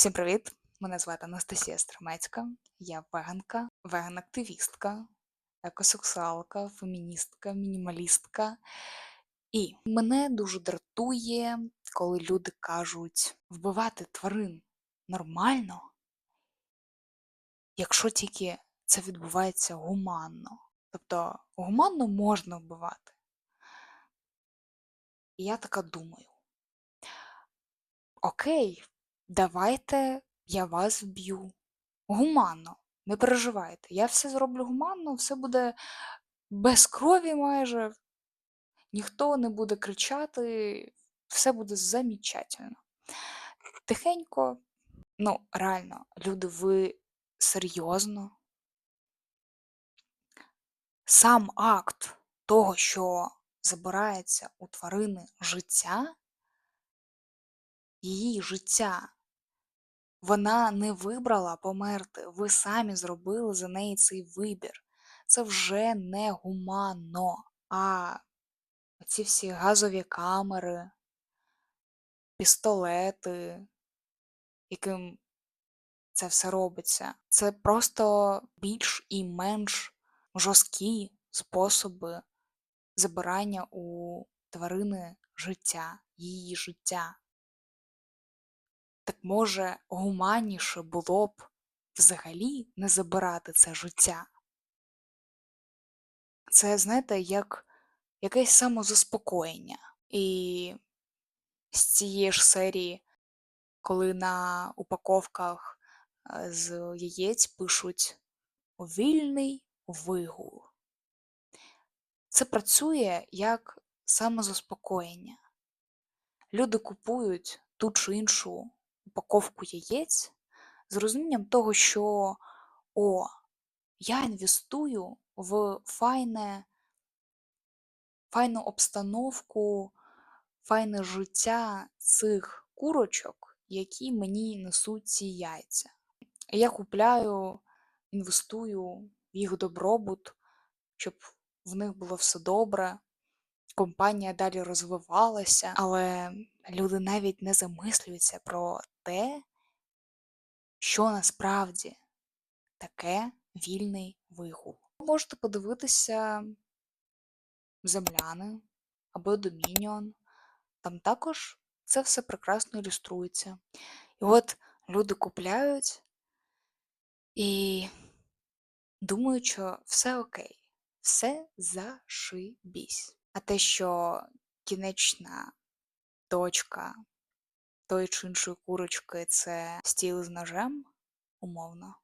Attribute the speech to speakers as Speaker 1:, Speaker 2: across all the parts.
Speaker 1: Всім привіт! Мене звати Анастасія Стремецька, я веганка, веган-активістка, екосексуалка, феміністка, мінімалістка. І мене дуже дратує, коли люди кажуть вбивати тварин нормально, якщо тільки це відбувається гуманно. Тобто гуманно можна вбивати. І я така думаю: Окей, давайте я вас вб'ю. Гуманно, не переживайте. Я все зроблю гуманно, все буде без крові майже, ніхто не буде кричати, все буде замечательно. Тихенько, ну, реально, люди, ви серйозно? Сам акт того, що забирається у тварини життя, її життя, вона не вибрала померти. Ви самі зробили за неї цей вибір. Це вже не гуманно. А ці всі газові камери, пістолети, яким це все робиться, це просто більш і менш жорсткі способи забирання у тварини життя, її життя. Так може, гуманніше було б взагалі не забирати це життя? Це, знаєте, як якесь самозаспокоєння. І з цієї ж серії, коли на упаковках е, з яєць пишуть вільний вигул. Це працює як самозаспокоєння. Люди купують ту чи іншу упаковку яєць з розумінням того, що о, я інвестую в файне, файну обстановку, файне життя цих курочок, які мені несуть ці яйця. Я купляю, інвестую в їх добробут, щоб в них було все добре, компанія далі розвивалася, але люди навіть не замислюються про те, що насправді таке вільний вигул. Ви можете подивитися земляни або Домініон, там також це все прекрасно ілюструється. І от люди купляють і думають, що все окей, все зашибісь. А те, що кінечна точка тої чи іншої курочки це стіл з ножем, умовно,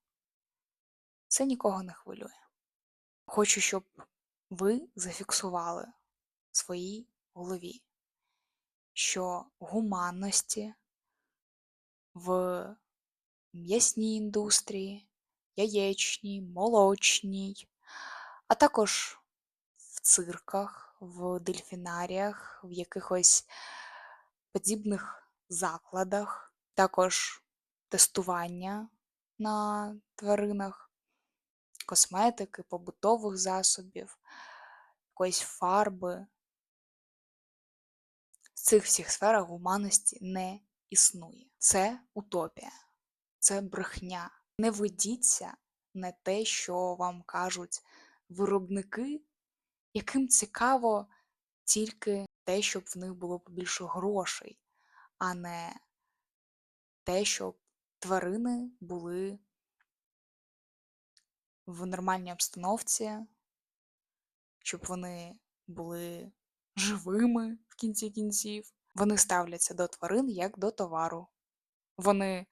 Speaker 1: це нікого не хвилює. Хочу, щоб ви зафіксували в своїй голові, що гуманності в м'ясній індустрії, яєчній, молочній, а також в цирках, в дельфінаріях, в якихось подібних закладах, також тестування на тваринах, косметики, побутових засобів, якоїсь фарби. В цих всіх сферах гуманності не існує. Це утопія, це брехня. Не ведіться на те, що вам кажуть виробники, яким цікаво тільки те, щоб в них було побільше грошей, а не те, щоб тварини були в нормальній обстановці, щоб вони були живими в кінці кінців. Вони ставляться до тварин як до товару. Вони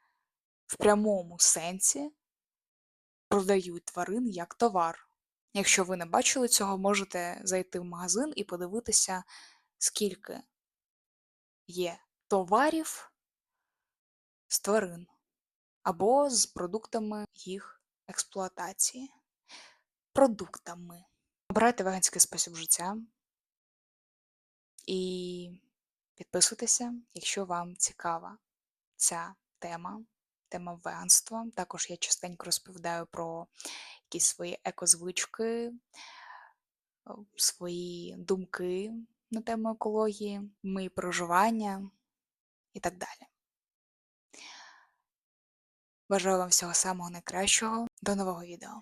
Speaker 1: в прямому сенсі продають тварин як товар. Якщо ви не бачили цього, можете зайти в магазин і подивитися, скільки є товарів з тварин або з продуктами їх експлуатації. Продуктами. Обирайте веганський спосіб життя і підписуйтеся, якщо вам цікава ця тема, тема веганства. Також я частенько розповідаю про якісь свої екозвички, свої думки на тему екології, мої проживання і так далі. Бажаю вам всього самого найкращого. До нового відео.